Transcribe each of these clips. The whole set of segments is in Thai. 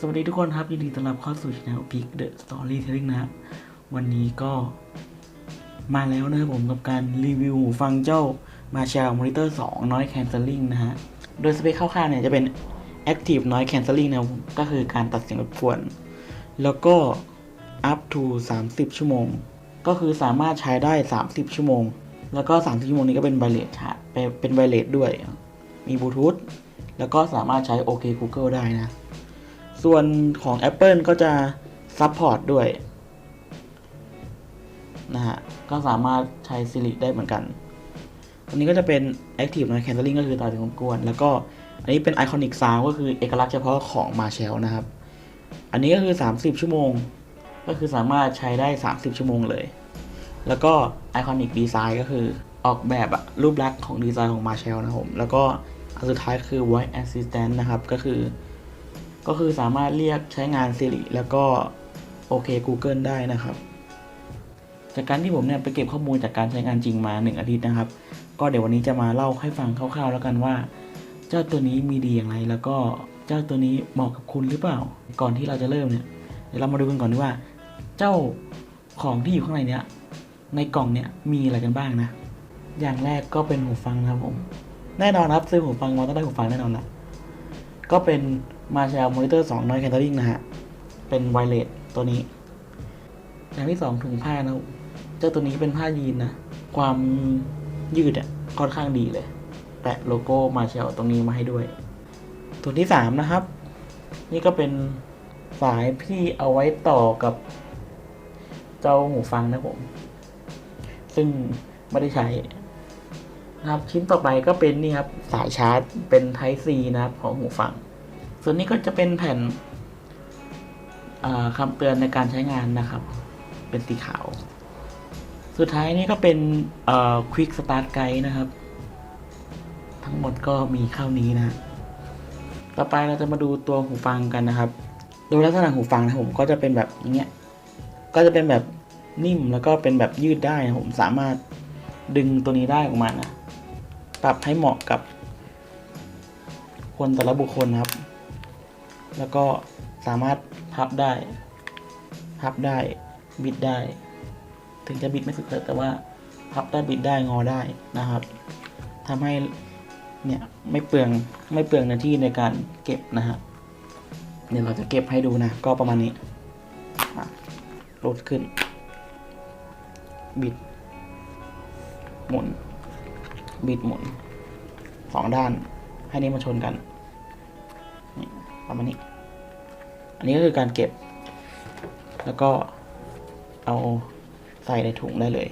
สวัสดีทุกคนครับ ยินดีต้อนรับเข้าสู่ช่อง Peak The Storytelling นะครับ วันนี้ก็มาแล้วนะครับผมกับการรีวิวหูฟังเจ้า Marshall Monitor 2 Noise Cancelling นะฮะ โดยสเปคคร่าวๆเนี่ยจะเป็น Active Noise Cancelling นะก็คือการตัดเสียงรบกวน แล้วก็ up to 30 ชั่วโมง ก็คือสามารถใช้ได้ 30 ชั่วโมง แล้วก็ 30 ชั่วโมงนี้ก็เป็นไวเลสชาร์จเป็นไวเลสด้วย มีบลูทูธแล้วก็สามารถใช้ OK Google ได้นะ ส่วนของ Apple ก็จะซัพพอร์ตด้วยนะฮะ ก็สามารถใช้ Siri ได้เหมือนกันอันนี้ก็จะเป็น Active Noise Cancelling ก็คือต่อเสียงกวน แล้วก็อันนี้เป็น Iconic Sound ก็คือเอกลักษณ์เฉพาะของ Marshall นะครับ อันนี้ก็คือ 30 ชั่วโมง ก็คือสามารถใช้ได้ 30 ชั่วโมงเลย แล้วก็ Iconic Design ก็คือออกแบบอะรูปลักษณ์ของดีไซน์ของ Marshall นะครับผม แล้วก็อันสุดท้ายคือ Voice Assistant นะครับ ก็คือ ก็คือสามารถเรียกใช้งาน Siri แล้วก็โอเค Google ได้นะครับ จากการที่ผมเนี่ยไปเก็บข้อมูลจากการใช้งานจริงมา 1 อาทิตย์นะครับ ก็เดี๋ยววันนี้จะมาเล่าให้ฟังคร่าวๆ แล้วกันว่า เจ้าตัวนี้มีดีอย่างไร แล้วก็เจ้าตัวนี้เหมาะกับคุณหรือเปล่า ก่อนที่เราจะเริ่มเนี่ยเดี๋ยวเรามาดูกันก่อนดีว่า เจ้าของที่อยู่ข้างในเนี้ยในกล่องเนี่ยมีอะไรกันบ้างนะ อย่างแรกก็เป็นหูฟังนะครับผม แน่นอนครับซื้อหูฟังมาต้องได้หูฟังแน่นอนนะก็เป็น Marshall Monitor 2 Noise Cancelling นะฮะ เป็นไวเลสตัวนี้ อย่างที่สองถุงผ้านะ เจ้าตัวนี้เป็นผ้ายีนนะ ความยืดอะค่อนข้างดีเลย แปะโลโก้ Marshall ตรงนี้มาให้ด้วย ตัวที่สามนะครับ นี่ก็เป็นสายที่เอาไว้ต่อกับเจ้าหูฟังนะผม ซึ่งไม่ได้ใช้นะครับชิ้นต่อไปก็เป็นนี่ครับ สายชาร์จเป็น Type C นะครับของหูฟัง ส่วนนี้ก็จะเป็นแผ่นคำเตือนในการใช้งานนะครับ เป็นสีขาว สุดท้ายนี่ก็เป็น Quick Start Guide นะครับ ทั้งหมดก็มีเข้านี้นะ ต่อไปเราจะมาดูตัวหูฟังกันนะครับโดยลักษณะหูฟังนะผมก็จะเป็นแบบอย่างเงี้ย ก็จะเป็นแบบนิ่มแล้วก็เป็นแบบยืดได้นะผมสามารถดึงตัวนี้ได้ออกมานะ ปรับให้เหมาะกับคนแต่ละบุคคลนะครับ แล้วก็สามารถพับได้พับได้บิดได้ ถึงจะบิดไม่สุดแต่ว่าพับได้บิดได้งอได้นะครับทำให้เนี่ยไม่เปลืองไม่เปลืองเนื้อที่ในการเก็บนะฮะเดี๋ยวเราจะเก็บให้ดูนะ ก็ประมาณนี้ลดขึ้น บิด หมุน บิดหมุนสองด้าน ให้นี้มาชนกัน นี่ประมาณนี้ อันนี้ก็คือการเก็บ แล้วก็เอาใส่ในถุงได้เลย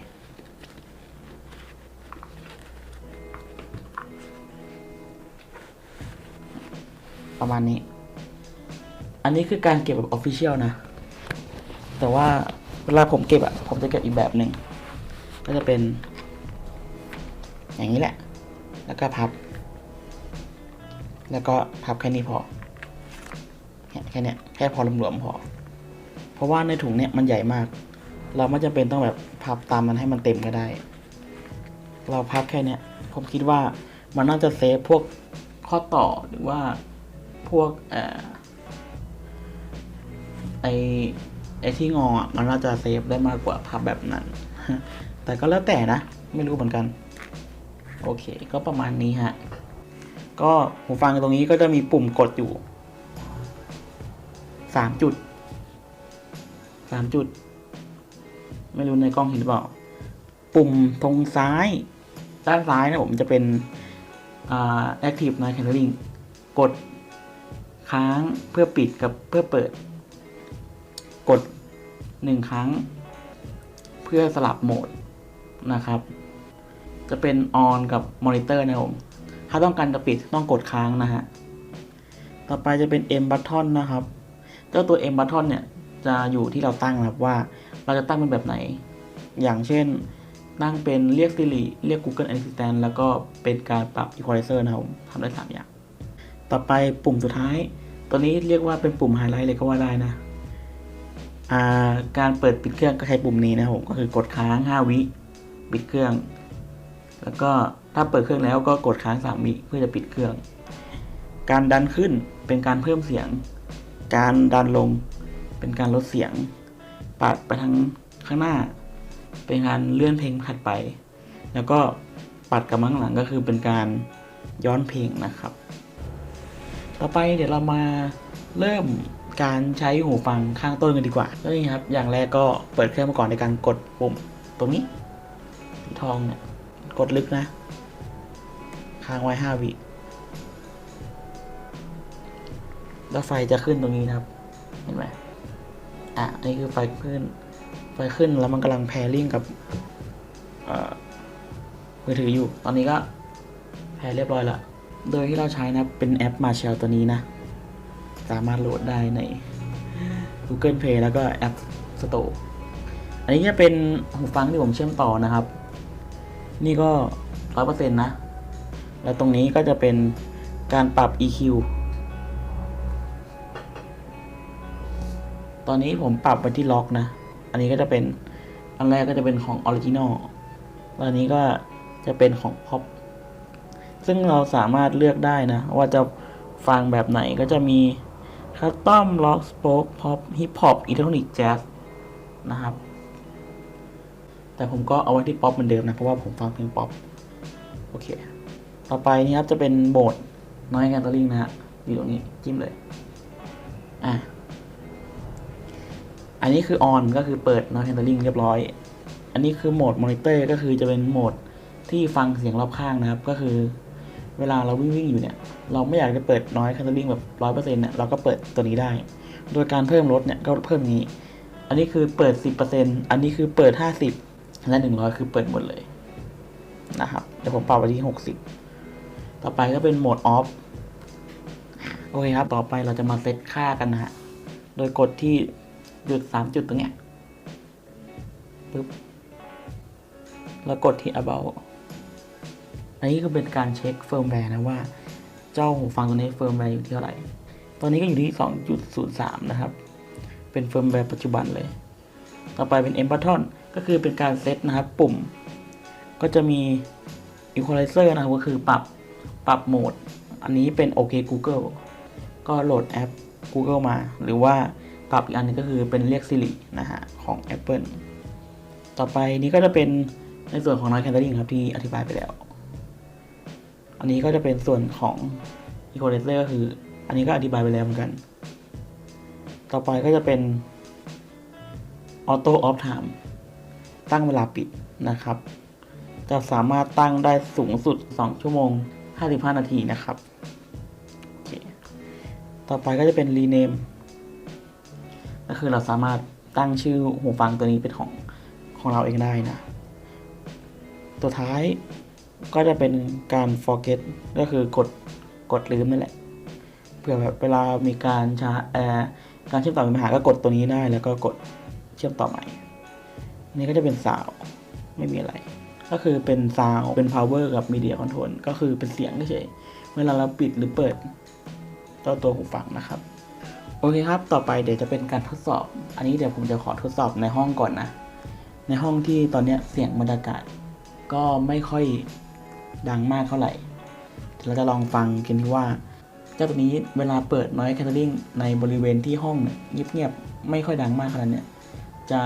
ประมาณนี้ อันนี้คือการเก็บแบบออฟฟิเชียลนะ แต่ว่าเวลาผมเก็บอะผมจะเก็บอีกแบบหนึ่ง ก็จะเป็น อย่างนี้แหละ แล้วก็พับ แล้วก็พับแค่นี้พอ แค่เนี้ยแค่พอหลวมๆพอ เพราะว่าในถุงเนี่ยมันใหญ่มาก เราไม่จำเป็นต้องแบบพับตามมันให้มันเต็มก็ได้ เราพับแค่เนี้ยผมคิดว่ามันน่าจะเซฟพวกข้อต่อหรือว่าพวกเอ่อไอไอที่งออะมันน่าจะเซฟได้มากกว่าพับแบบนั้น แต่ก็แล้วแต่นะ ไม่รู้เหมือนกัน โอเค ก็ประมาณนี้ฮะ ก็หูฟังตรงนี้ก็จะมีปุ่มกดอยู่ สามจุดสามจุด ไม่รู้ในกล้องเห็นหรือเปล่า ปุ่มตรงซ้าย ด้านซ้ายนะผมจะเป็นอ่า active noise cancelling กดค้างเพื่อปิดกับเพื่อเปิด กดหนึ่งครั้ง เพื่อสลับโหมดนะครับ จะเป็น on กับ monitor นะผม ถ้าต้องการจะปิดต้องกดค้างนะฮะ ต่อไปจะเป็น M button นะครับ จ้าตัว M button เนี่ยจะอยู่ที่เราตั้งนะครับว่าเราจะตั้งเป็นแบบไหน อย่างเช่น ตั้งเป็นเรียก Siri เรียก Google Assistant แล้วก็เป็นการปรับ Equalizer นะครับทำได้ 3 อย่าง ต่อไปปุ่มสุดท้าย ตัวนี้เรียกว่าเป็นปุ่มไฮไลท์เลยก็ว่าได้นะาการเปิดปิดเครื่องก็ใช้ปุ่มนี้นะครับผมก็คือกดค้าง 5 วิปิดเครื่อง แล้วก็ถ้าเปิดเครื่องแล้วก็กดค้าง 3 วิเพื่อจะปิดเครื่อง การดันขึ้นเป็นการเพิ่มเสียง การดันลม เป็นการลดเสียงปัดไปทางข้างหน้า เป็นการเลื่อนเพลงถัดไป แล้วก็ปัดกลับมาข้างหลังก็คือเป็นการย้อนเพลงนะครับ ต่อไปเดี๋ยวเรามาเริ่มการใช้หูฟังข้างต้นกันดีกว่าก็นี่ครับ อย่างแรกก็เปิดเครื่องมาก่อนในการกดปุ่มตรงนี้ ทองเนี่ย กดลึกนะ ค้างไว้ 5 วิ แล้วไฟจะขึ้นตรงนี้นะครับ เห็นไหมอะอันนี้คือไฟขึ้น ไฟขึ้นแล้วมันกำลังแพริ่งกับอ่อมือถืออยู่ ตอนนี้ก็แพรเรียบร้อยละ โดยที่เราใช้นะเป็นแอป Marshall ตัวนี้นะ สามารถโหลดได้ใน Google Play แล้วก็แอป Store อันนี้จะเป็นหูฟังที่ผมเชื่อมต่อนะครับ นี่ก็ร้อยเปอร์เซ็นต์นะ แล้วตรงนี้ก็จะเป็นการปรับ EQ ตอนนี้ผมปรับไปที่ล็อกนะ อันนี้ก็จะเป็นอันแรกก็จะเป็นของออริจินอลตอนนี้ก็จะเป็นของ Pop ซึ่งเราสามารถเลือกได้นะ ว่าจะฟังแบบไหนก็จะมีคัสตอมล็อกสโป๊กพ็อปฮิปฮอปอิเล็กทรอนิกส์แจ๊สนะครับ แต่ผมก็เอาไว้ที่ป๊อปเหมือนเดิมนะ เพราะว่าผมฟังเพลงป๊อปโอเค ต่อไปนี่ครับจะเป็นโหมดน้อยแกนต r ลิงนะฮะอยู่ตรงนี้จิ้มเลย อะ อันนี้คือออนก็คือเปิดน้อยแกนต r ลิงเรียบร้อย อันนี้คือโหมดมอนิเตอร์ก็คือจะเป็นโหมดที่ฟังเสียงรอบข้างนะครับ ก็คือ เวลาเราวิ่งวิ่งอยู่เนี่ย เราไม่อยากจะเปิดน้อยแคนเตอร์ลิงแบบร้อยเปอร์เซ็นต์เนี่ยเราก็เปิดตัวนี้ได้ โดยการเพิ่มลดเนี่ยก็เพิ่มนี้ อันนี้คือเปิดสิบเปอร์เซ็นต์อันนี้คือเปิดห้าสิบและหนึ่งร้อยคือเปิดหมดเลยนะครับ เดี๋ยวผมปรับไปที่หกสิบต่อไปก็เป็นโหมดออฟโอเคครับ ต่อไปเราจะมาเซตค่ากันนะฮะ โดยกดที่ จุดสามจุดตรงเนี้ยปึ๊บแล้วกดที่ about อันนี้ก็เป็นการเช็คเฟิร์มแวร์นะว่า เจ้าหูฟังตัวนี้เฟิร์มแวร์อยู่ที่เท่าไหร่ ตอนนี้ก็อยู่ที่ 2.03 นะครับ เป็นเฟิร์มแวร์ปัจจุบันเลย ต่อไปเป็น M button ก็คือเป็นการเซตนะครับ ปุ่ม ก็จะมี equalizer นะครับ ก็คือปรับปรับโหมด อันนี้เป็น OK Google ก็โหลดแอป Google มา หรือว่า ปรับอีกอันนึงก็คือเป็นเรียก Siri นะฮะของ Apple ต่อไปนี้ก็จะเป็นในส่วนของ noise cancelling ครับที่อธิบายไปแล้ว อันนี้ก็จะเป็นส่วนของ equalizer ก็คือ อันนี้ก็อธิบายไปแล้วเหมือนกัน ต่อไปก็จะเป็น auto off time ตั้งเวลาปิดนะครับ จะสามารถตั้งได้สูงสุด 2 ชั่วโมง 55 นาทีนะครับ ต่อไปก็จะเป็น rename ก็คือเราสามารถตั้งชื่อหูฟังตัวนี้เป็นของของเราเองได้นะ ตัวท้ายก็จะเป็นการ forget ก็คือกดกดลืมนั่นแหละ เพื่อแบบเวลามีการชาเอ่อการเชื่อมต่อมีปัญหาก็กดตัวนี้ได้ แล้วก็กดเชื่อมต่อใหม่ นี่ก็จะเป็นซาวไม่มีอะไร ก็คือเป็นซาวเป็น power กับ media control ก็คือเป็นเสียงเฉยเวลาเราปิดหรือเปิดเจ้าตัวหูฟังนะครับ อเคครับ ต่อไปเดี๋ยวจะเป็นการทดสอบ อันนี้เดี๋ยวผมจะขอทดสอบในห้องก่อนนะ ในห้องที่ตอนเนี้ยเสียงบรรยากาศ ก็ไม่ค่อยดังมากเท่าไหร่เราจะลองฟังกันที่ว่า เจ้าตัวนี้เวลาเปิด noise cancelling ในบริเวณที่ห้องเนี่ยเงียบๆไม่ค่อยดังมากขนาดเนี้ยจะ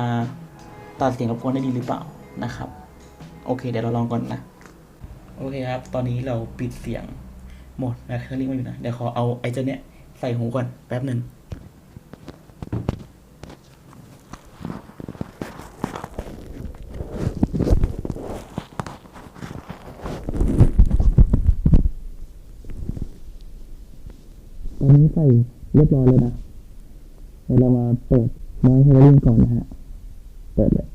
ตัดเสียงรบกวนได้ดีหรือเปล่านะครับ โอเค เดี๋ยวเราลองก่อนนะ โอเคครับ ตอนนี้เราปิดเสียงหมด noise cancelling ไว้อยู่นะ เดี๋ยวขอเอาไอ้เจ้าเนี้ยใส่หูก่อนแป๊บหนึ่ง ตอนนี้ใส่เรียบร้อยเลยนะเดี๋ยวเรามาเปิดน้อยให้เราเล่นก่อนนะฮะ เปิดเลย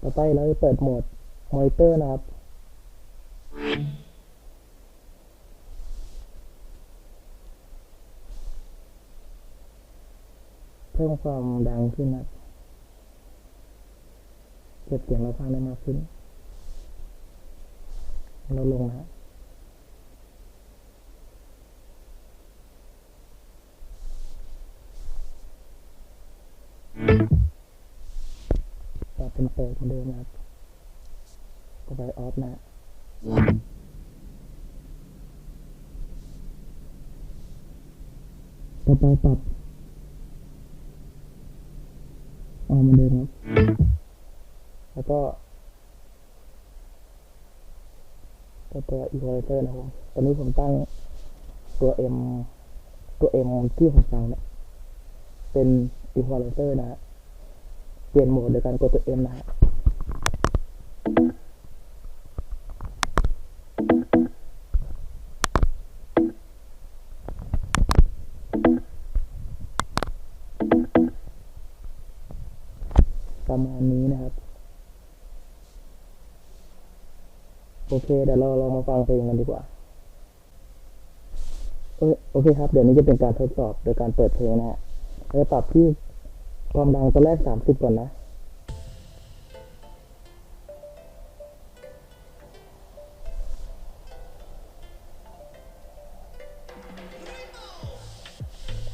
ต่อไปเราจะเปิดโหมดมอนิเตอร์นะครับ เพิ่มความดังขึ้นนะ เก็บเสียงเราฟังได้มากขึ้นลดลงนะฮะเป็นเปิดเหมือนเดิมนะครับไปออฟนะต่อไปปรับออนเหมือนเดิม แล้วก็ตัวตัวอีโคเตอร์นะครับ ตอนนี้ผมตั้งตัว M ตัว M ที่ผมฟังเนี่ย เป็นอีโคเตอร์นะฮะ เปลี่ยนโหมดโดยการกดตัว M นะฮะประมาณนี้นะครับ โอ เคเดี๋ยวเราลองมาฟังเพลงกันดีกว่าโอเคโอเคครับ เดี๋ยวนี้จะเป็นการทดสอบโดยการเปิดเพลงนะฮะเราจะปรับที่ความดังตอนแรกสามสิบก่อนนะ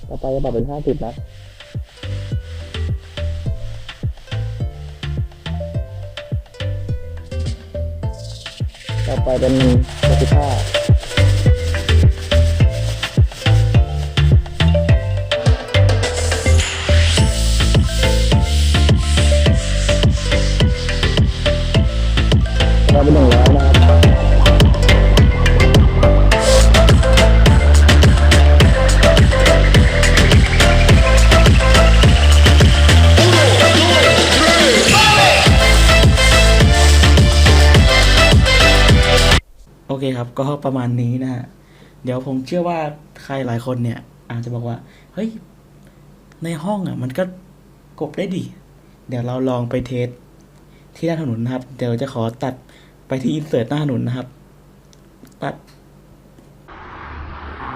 ต่อไปจะปรับเป็นห้าสิบนะ ต่อไปเป็นเจ็ดสิบห้าเราไปดึง ก็ประมาณนี้นะฮะ เดี๋ยวผมเชื่อว่าใครหลายคนเนี่ย อาจจะบอกว่า เฮ้ย ในห้องอะ มันก็กบได้ดิเดี๋ยวเราลองไปเทสที่หน้าถนนนะครับ เดี๋ยวจะขอตัดไปที่อินเสิร์ตหน้าถนนนะครับ ตัด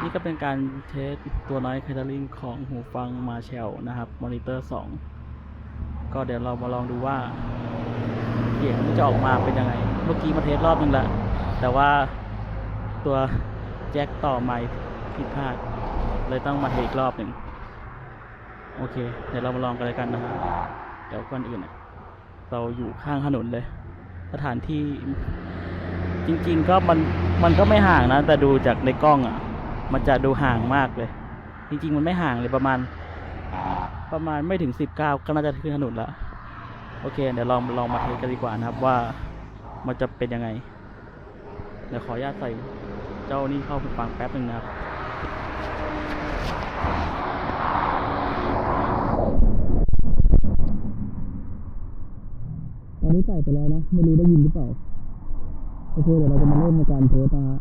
นี่ก็เป็นการเทสตัวน้อยแคทเทอริงของหูฟังมาเชลนะครับ มอนิเตอร์ 2 ก็เดี๋ยวเรามาลองดูว่าเสียงจะออกมาเป็นยังไง เมื่อกี้มาเทสรอบนึงแล้วแต่ว่า ตัวแจ็คต่อไมค์ผิดพลาด เลยต้องมาเทอีกรอบหนึ่งโอเค เดี๋ยวเรามาลองกันเลยกันนะฮะเดี๋ยวก่อนอื่นเราอยู่ข้างถนนเลย สถานที่จริง ๆ ก็มันมันก็ไม่ห่างนะ แต่ดูจากในกล้องอะ มันจะดูห่างมากเลย จริง ๆ มันไม่ห่างเลยประมาณ ประมาณไม่ถึงสิบเก้าก็น่าจะขึ้นถนนละโอเค เดี๋ยวลองลองมาเทสกันดีกว่านะครับว่ามันจะเป็นยังไง เดี๋ยวขออนุญาตใส่ เจ้านี่เข้าหูฟังแป๊บหนึ่งนะครับตอนนี้ใส่ไปแล้วนะ ไม่รู้ได้ยินหรือเปล่า โอเค เดี๋ยวเราจะมาเริ่มในการเทสนะฮะ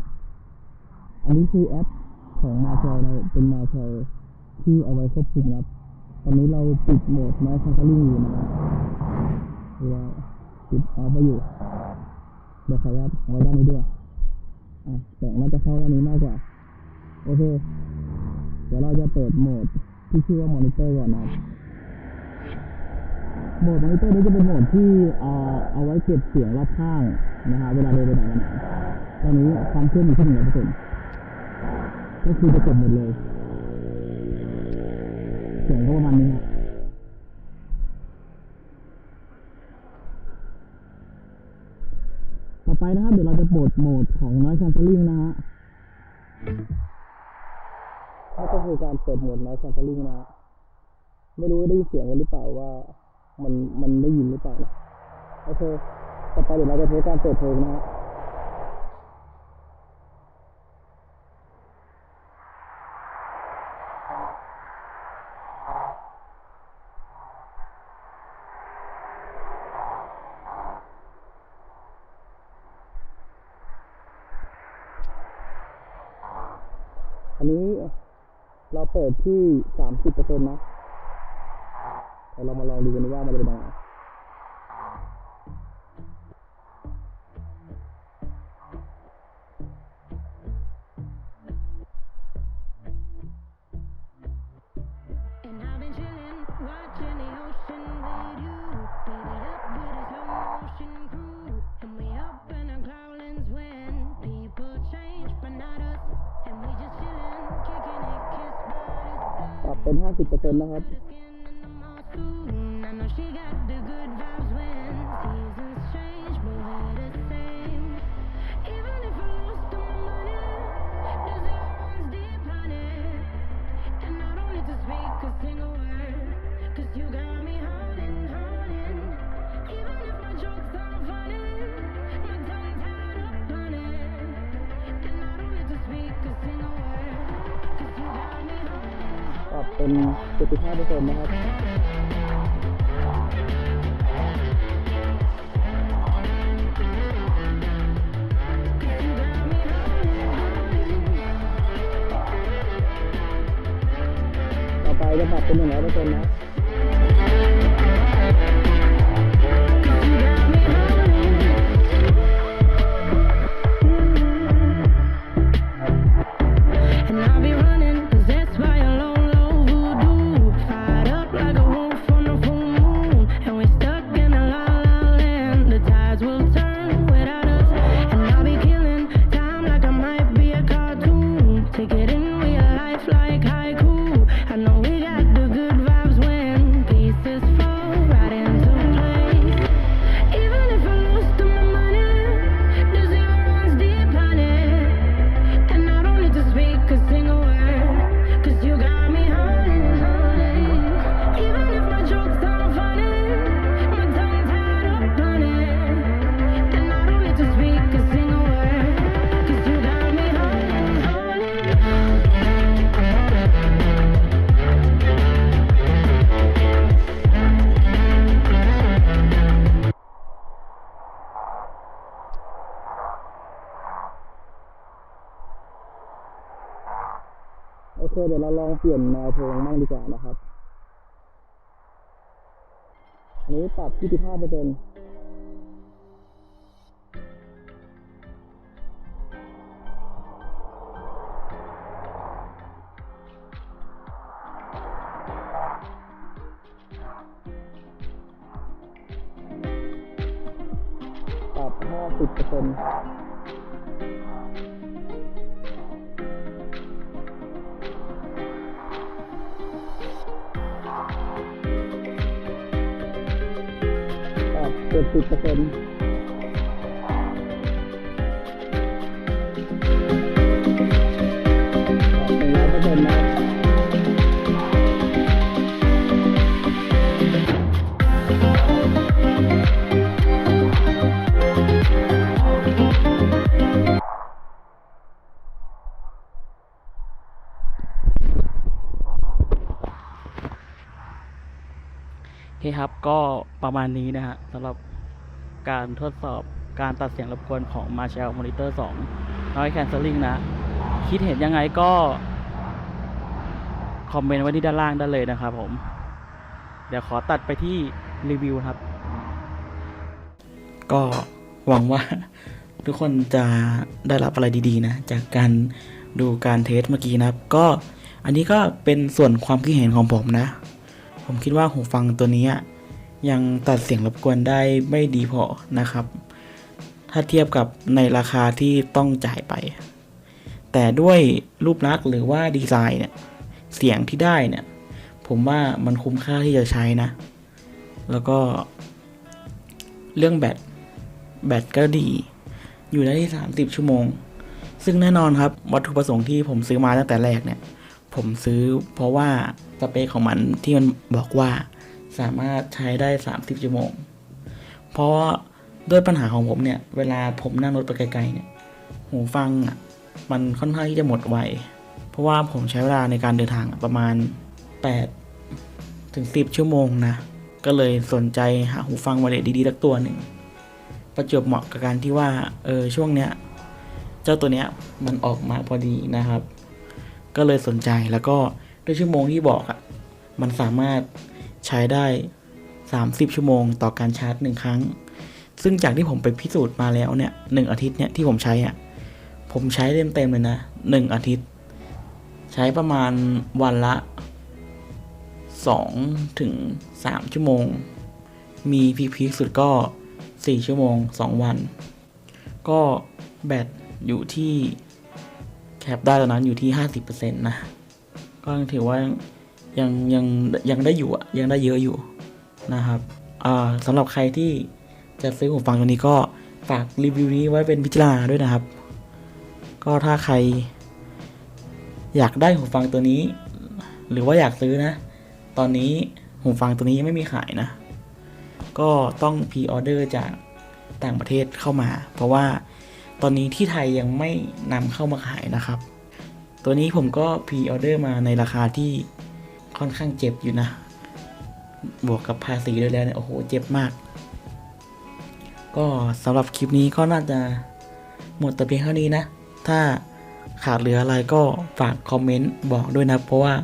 อันนี้คือแอปของมาเชลนะเป็นมาเชลที่เอาไว้ควบคุมนะครับ ตอนนี้เราปิดโหมดไม้คันทลิงอยู่นะฮะหรือว่าปิดออฟไปอยู่ เดี๋ยวขออนุญาตเอาไว้ด้านนี้ด้วย อะแต่น่าจะเข้าด้านนี้มากกว่า โอเค เดี๋ยวเราจะเปิดโหมดที่ชื่อว่ามอนิเตอร์ก่อนนะครับโหมดมอนิเตอร์นี้จะเป็นโหมดที่เอาเอาไว้เก็บเสียงรอบข้างนะฮะเวลาเดินไปไหนมาไหนตอนนี้ความเข้มอยู่ที่หนึ่งร้อยเปอร์เซ็นต์ก็คือจะกดหมดเลยเสียงก็ประมาณนี้ครับ นะครับ เดี๋ยวเราจะปลดโหมดของ noise cancelling นะฮะนี่ก็คือการเปิดโหมด noise cancelling นะฮะไม่รู้ได้ยินเสียงกันหรือเปล่าว่า มันมันได้ยินหรือเปล่านะโอเค ต่อไปเดี๋ยวเราจะเทสการเปิดเพลงนะฮะ อันนี้เราเปิดที่สามสิบเปอร์เซ็นต์นะเดี๋ยวเรามาลองดูกันว่ามันจะเป็นยังไง เป็น 75เปอร์เซ็นต์นะครับต่อไปจะปรับเป็น100เปอร์เซ็นต์นะ เราลองเปลี่ยนแนวเพลงบ้างดีกว่านะครับอันนี้ปรับ25เปอร์เซ็นต์ปรับ50เปอร์เซ็นต์ สิบเปอร์เซ็นต์หนึ่งร้อยเปอร์เซ็นต์นะคครับก็ประมาณนี้นะฮะสำหรับ การทดสอบการตัดเสียงรบกวนของ Marshall Monitor 2 Noise Cancelling นะ คิดเห็นยังไงก็ คอมเมนต์ไว้ที่ด้านล่างได้เลยนะครับผม เดี๋ยวขอตัดไปที่รีวิวครับ ก็หวังว่าทุกคนจะได้รับอะไรดีๆนะ จากการดูการเทสเมื่อกี้นะครับ ก็อันนี้ก็เป็นส่วนความคิดเห็นของผมนะ ผมคิดว่าหูฟังตัวนี้ ยังตัดเสียงรบกวนได้ไม่ดีพอนะครับ ถ้าเทียบกับในราคาที่ต้องจ่ายไป แต่ด้วยรูปลักษณ์หรือว่าดีไซน์เนี่ยเสียงที่ได้เนี่ย ผมว่ามันคุ้มค่าที่จะใช้นะ แล้วก็ เรื่องแบตแบตก็ดี อยู่ได้ที่ 30 ชั่วโมง ซึ่งแน่นอนครับ วัตถุประสงค์ที่ผมซื้อมาตั้งแต่แรกเนี่ย ผมซื้อเพราะว่าสเปคของมันที่มันบอกว่า สามารถใช้ได้ 30 ชั่วโมง เพราะด้วยปัญหาของผมเนี่ย เวลาผมนั่งรถไปไกลๆเนี่ย หูฟังอะ มันค่อนข้างที่จะหมดไว เพราะว่าผมใช้เวลาในการเดินทางประมาณ 8 ถึง 10 ชั่วโมงนะ ก็เลยสนใจหาหูฟังไวเลดีๆสักตัวหนึ่ง ประจวบเหมาะกับการที่ว่า เออ ช่วงเนี้ย เจ้าตัวเนี้ยมันออกมาพอดีนะครับ ก็เลยสนใจแล้วก็ด้วยชั่วโมงที่บอกอะ มันสามารถ ใช้ได้ 30 ชั่วโมงต่อการชาร์จหนึ่งครั้ง ซึ่งจากที่ผมไปพิสูจน์มาแล้วเนี่ยหนึ่งอาทิตย์เนี่ยที่ผมใช้อะ่ะผมใช้เต็มๆเลยนะหนึ่งอาทิตย์ ใช้ประมาณวันละ 2 ถึง 3 ชั่วโมง มีพีคๆสุดก็ 4 ชั่วโมง 2 วัน ก็แบตอยู่ที่แคปได้ตอนนั้นอยู่ที่ 50%นะ ก็ถือว่า ยังยังยังได้อยู่อะยังได้เยอะอยู่นะครับสำหรับใครที่จะซื้อหูฟังตัวนี้ก็ฝากรีวิวนี้ไว้เป็นพิจารณาด้วยนะครับ ก็ถ้าใคร อยากได้หูฟังตัวนี้ หรือว่าอยากซื้อนะ ตอนนี้หูฟังตัวนี้ยังไม่มีขายนะ ก็ต้องพรีออเดอร์จากต่างประเทศเข้ามา เพราะว่าตอนนี้ที่ไทยยังไม่นำเข้ามาขายนะครับ ตัวนี้ผมก็พรีออเดอร์มาในราคาที่ ค่อนข้างเจ็บอยู่นะ บวกกับภาษีด้วยแล้วเนี่ยโอ้โหเจ็บมาก ก็สำหรับคลิปนี้ก็น่าจะหมดแต่เพียงเท่านี้นะ ถ้าขาดเหลืออะไรก็ฝากคอมเมนต์บอกด้วยนะ เพราะว่า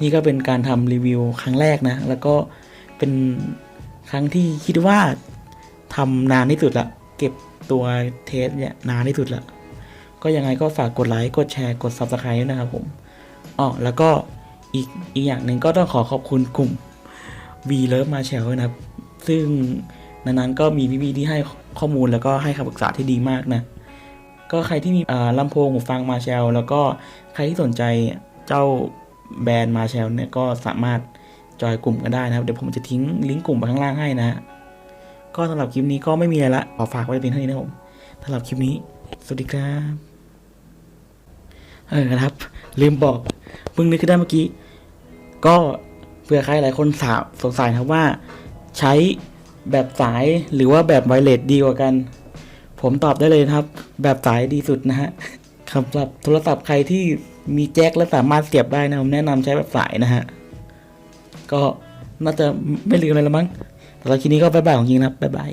นี่ก็เป็นการทำรีวิวครั้งแรกนะ แล้วก็เป็นครั้งที่คิดว่าทำนานที่สุดละ เก็บตัวเทสเนี่ยนานที่สุดละ ก็ยังไงก็ฝากกดไลค์ กดแชร์ กด Subscribe ด้วยนะครับผมอ๋อแล้วก็ อีกอีกอย่างหนึ่งก็ต้องขอขอบคุณกลุ่ม V Love มาแชลนะครับ ซึ่งนั้นๆก็มีพี่ๆที่ให้ข้อมูลแล้วก็ให้คำปรึกษาที่ดีมากนะ ก็ใครที่มีลำโพงหูฟังมาแชลแล้วก็ใครที่สนใจเจ้าแบรนด์มาแชลเนี่ยก็สามารถจอยกลุ่มกันได้นะครับ เดี๋ยวผมจะทิ้งลิงก์กลุ่มไว้ข้างล่างให้นะ ก็สำหรับคลิปนี้ก็ไม่มีอะไรละขอฝากไว้เพียงเท่านี้นะครับผมสำหรับคลิปนี้ สวัสดีครับ เออครับ ลืมบอก เพิ่งนึกขึ้นได้เมื่อกี้ ก็เผื่อใครหลายคนสาวสงสัยครับว่า ใช้แบบสายหรือว่าแบบไวเลสดีกว่ากัน ผมตอบได้เลยครับ แบบสายดีสุดนะฮะสำหรับโทรศัพท์ใครที่มีแจ็คและสามารถเสียบได้นะผมแนะนำใช้แบบสายนะฮะ ก็น่าจะไม่ลืมอะไรแล้วมั้งแต่ละคลิปนี้ก็บายบายของจริงนะครับบายบาย